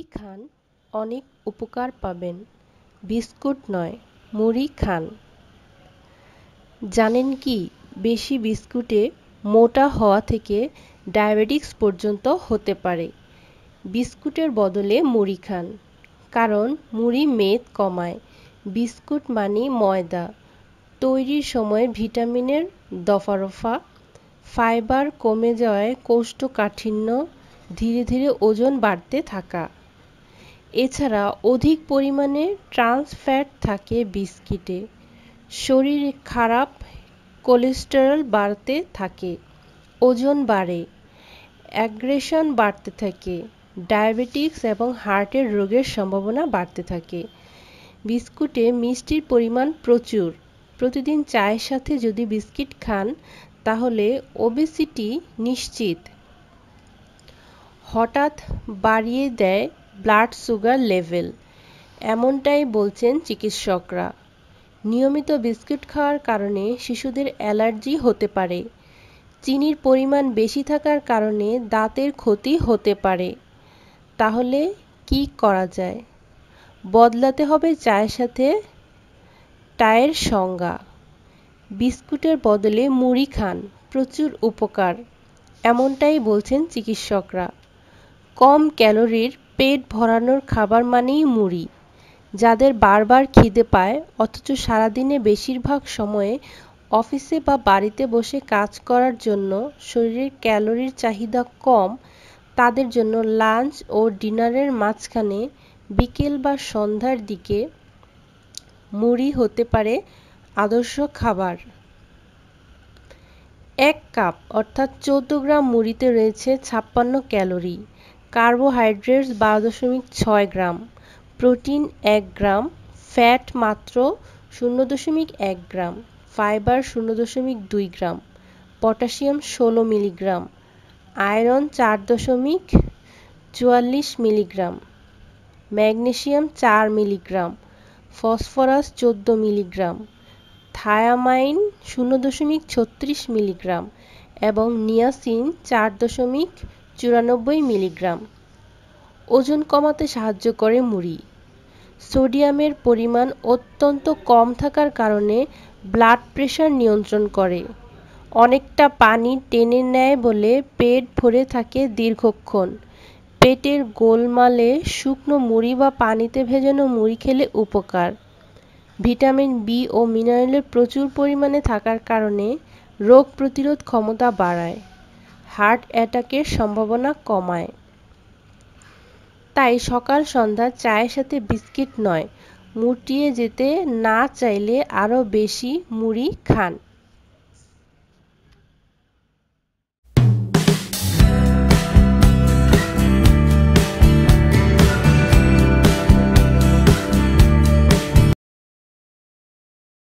মুড়ি খান অনেক উপকার পাবেন। বিস্কুট নয়, মুড়ি খান। জানেন কি, বেশি বিস্কুটে মোটা হওয়া থেকে ডায়াবেটিস পর্যন্ত হতে পারে। বিস্কুটের বদলে মুড়ি খান, কারণ মুড়ি মেদ কমায়। বিস্কুট মানে ময়দা। তৈরির সময় ভিটামিনের দফারফা, ফাইবার কমে যাওয়ায় কোষ্ঠকাঠিন্য, ধীরে ধীরে ওজন বাড়তে থাকা। এছাড়া অধিক পরিমাণে ট্রান্স ফ্যাট থাকে বিস্কিটে। শরীর খারাপ, কোলেস্টেরল বাড়তে থাকে, ওজন বাড়ে, অ্যাগ্রেশন বাড়তে থাকে ডায়াবেটিক্স এবং হার্টের রোগের সম্ভাবনা বাড়তে থাকে। বিস্কুটে মিষ্টির পরিমাণ প্রচুর। প্রতিদিন চায়ের সাথে যদি বিস্কিট খান, তাহলে ওবেসিটি নিশ্চিত। হঠাৎ বাড়িয়ে দেয় ব্লাড সুগার লেভেল। এমনটাই বলছেন চিকিৎসকরা। নিয়মিত বিস্কুট খাওয়ার কারণে শিশুদের অ্যালার্জি হতে পারে। চিনির পরিমাণ বেশি থাকার কারণে দাঁতের ক্ষতি হতে পারে। তাহলে কি করা যায়? বদলাতে হবে চায়ের সাথে টায়ের সংজ্ঞা। বিস্কুটের বদলে মুড়ি খান, প্রচুর উপকার, এমনটাই বলছেন চিকিৎসকরা। কম ক্যালোরির পেট ভরানোর খাবার মানেই মুড়ি, যাদের বারবার খিদে পায়, অথচ সারাদিনে বেশিরভাগ সময়ে অফিসে বা বাড়িতে বসে কাজ করার জন্য শরীরের ক্যালোরির চাহিদা কম, তাদের জন্য লাঞ্চ ও ডিনারের মাঝখানে বিকেল বা সন্ধ্যার দিকে মুড়ি হতে পারে আদর্শ খাবার। এক কাপ অর্থাৎ চৌদ্দ গ্রাম মুড়িতে রয়েছে ছাপ্পান্ন ক্যালোরি কার্বোহাইড্রেটস বারো দশমিক ছয় গ্রাম, প্রোটিন এক গ্রাম, ফ্যাট মাত্র শূন্য দশমিক এক গ্রাম, ফাইবার শূন্য দশমিক দুই গ্রাম, পটাশিয়াম ষোলো মিলিগ্রাম, আয়রন চার দশমিক চুয়াল্লিশ মিলিগ্রাম, ম্যাগনেশিয়াম চার মিলিগ্রাম, ফসফরাস চোদ্দ মিলিগ্রাম, থায়ামাইন শূন্য দশমিক ছত্রিশ মিলিগ্রাম এবং নিয়াসিন চার দশমিক চুরানব্বই মিলিগ্রাম। ওজন কমাতে সাহায্য করে মুড়ি। সোডিয়ামের পরিমাণ অত্যন্ত কম থাকার কারণে ব্লাড প্রেশার নিয়ন্ত্রণ করে। অনেকটা পানি টেনে নেয় বলে পেট ভরে থাকে দীর্ঘক্ষণ। পেটের গোলমালে শুকনো মুড়ি বা পানিতে ভেজানো মুড়ি খেলে উপকার। ভিটামিন বি ও মিনারেলের প্রচুর পরিমাণে থাকার কারণে রোগ প্রতিরোধ ক্ষমতা বাড়ায়। হার্ট অ্যাটাকের সম্ভাবনা কমায়। তাই সকাল সন্ধ্যা চায়ের সাথে বিস্কিট নয়, মুটিয়ে যেতে না চাইলে আরও বেশি মুড়ি খান।